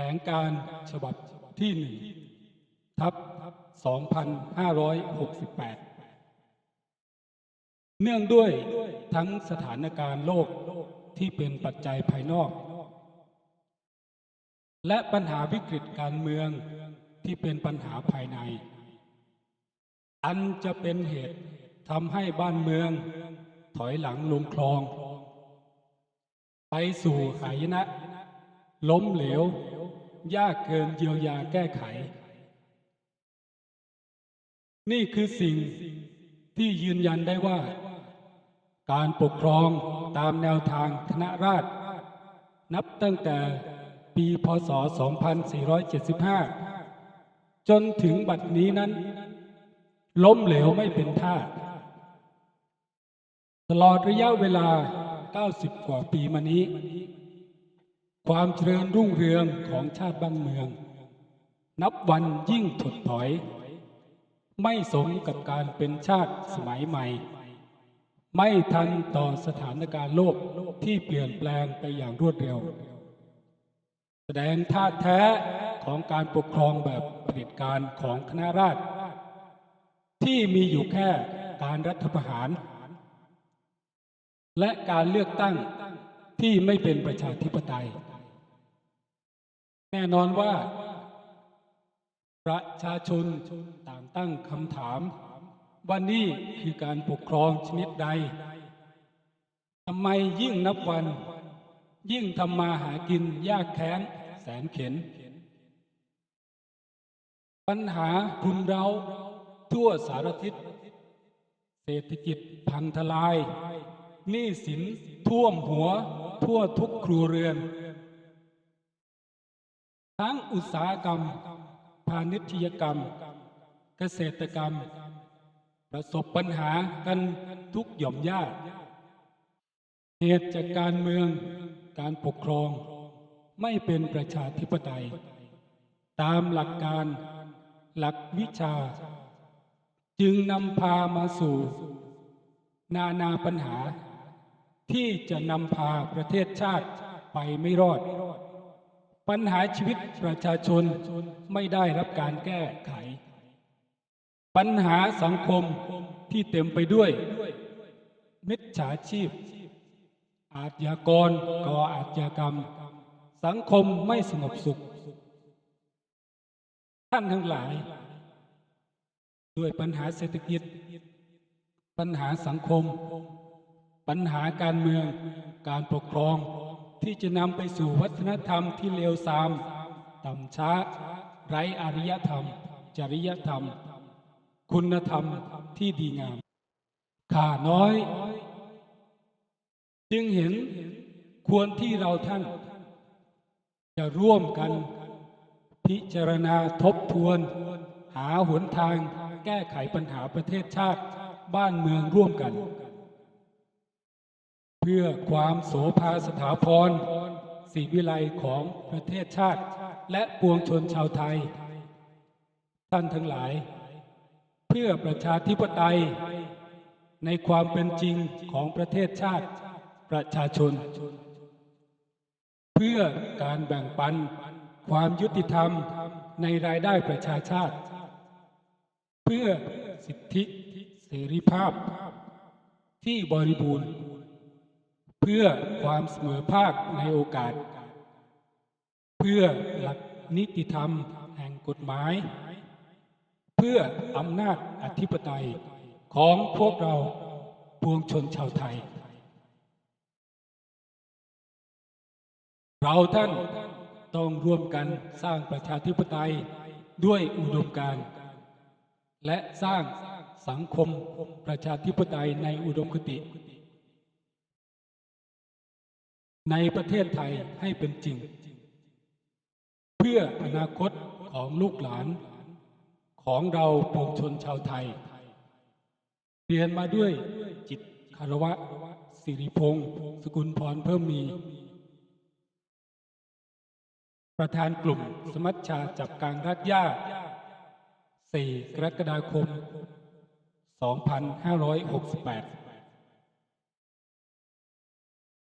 ลงการฉบับที่หนึ่งทับ2568 เนื่องด้วยทั้งสถานการณ์โลกที่เป็นปัจจัยภายนอก และปัญหาวิกฤตการเมืองที่เป็นปัญหาภายใน อันจะเป็นเหตุทำให้บ้านเมืองถอยหลังลงคลอง ไปสู่หายนะ ล้มเหลว ยากเกินเยียวยาแก้ไข นี่คือสิ่งที่ยืนยันได้ว่า การปกครองตามแนวทางคณะราษฎรนับตั้งแต่ปีพศ 2475 จนถึงบัดนี้นั้น ล้มเหลวไม่เป็นท่า ตลอดระยะเวลา 90 กว่าปีมานี้ ความเจริญรุ่งเรืองของชาติบ้านเมือง นับวันยิ่งถดถอย ไม่สมกับการเป็นชาติสมัยใหม่ ไม่ทันต่อสถานการณ์โลกที่เปลี่ยนแปลงไปอย่างรวดเร็ว แสดงท่าตุแท้ของการปกครองแบบเผด็จการของคณะราษฎรที่มีอยู่แค่การรัฐประหาร และการเลือกตั้งที่ไม่เป็นประชาธิปไตย แน่นอนว่า ประชาชนต่างตั้งคำถามว่านี่คือการปกครองชนิดใดทำไมยิ่งนับวัน ยิ่งทำมาหากินยากแค้นแสนเข็น ปัญหารุมเราทั่วสารทิศ เศรษฐกิจพังทลายหนี้สินท่วมหัวทั่วทุกครัวเรือน ทั้งอุตสาหกรรม พาณิชยกรรม เกษตรกรรม ประสบปัญหากันทุกหย่อมย่าเหตุจากการเมืองการปกครอง ไม่เป็นประชาธิปไตย ตามหลักการหลักวิชา จึงนำพามาสู่ นานาปัญหาที่จะนำพาประเทศชาติไปไม่รอด ปัญหาชีวิตประชาชนไม่ได้รับการแก้ไข ปัญหาสังคมที่เต็มไปด้วย มิจฉาชีพ อาชญากรก่ออาชญากรรม สังคมไม่สงบสุข ท่านทั้งหลาย ด้วยปัญหาเศรษฐกิจ ปัญหาสังคม ปัญหาการเมืองการปกครอง ที่จะนำไปสู่วัฒนธรรมที่เลวทราม ต่ำช้า ไร้อารยธรรม จริยธรรม คุณธรรมที่ดีงามข้าน้อย จึงเห็นควรที่เราท่าน จะร่วมกัน พิจารณาทบทวน หาหนทางแก้ไขปัญหาประเทศชาติบ้านเมืองร่วมกัน เพื่อความโสภาสถาพรสีวิไลของประเทศชาติ และปวงชนชาวไทย ท่านทั้งหลาย เพื่อประชาธิปไตย ในความเป็นจริงของประเทศชาติประชาชน เพื่อการแบ่งปันความยุติธรรมในรายได้ประชาชาติ เพื่อสิทธิเสรีภาพที่บริบูรณ์ พื่อความเสมอภาคในโอกาส เพื่อหลักนิติธรรมแห่งกฎหมาย เพื่ออำนาจอธิปไตยของพวกเราปวงชนชาวไทย เราท่านต้องร่วมกันสร้างประชาธิปไตยด้วยอุดมการณ์และสร้างสังคมประชาธิปไตยในอุดมคติ ในประเทศไทยให้เป็นจริง เพื่ออนาคตของลูกหลาน ของเราปวงชนชาวไทย เรียนมาด้วยจิตคารวะสิริพงศ์สกุลพรเพิ่มมี ประธานกลุ่มสมัชชาจับกลางรักย่า 4 กรกฎาคม 2568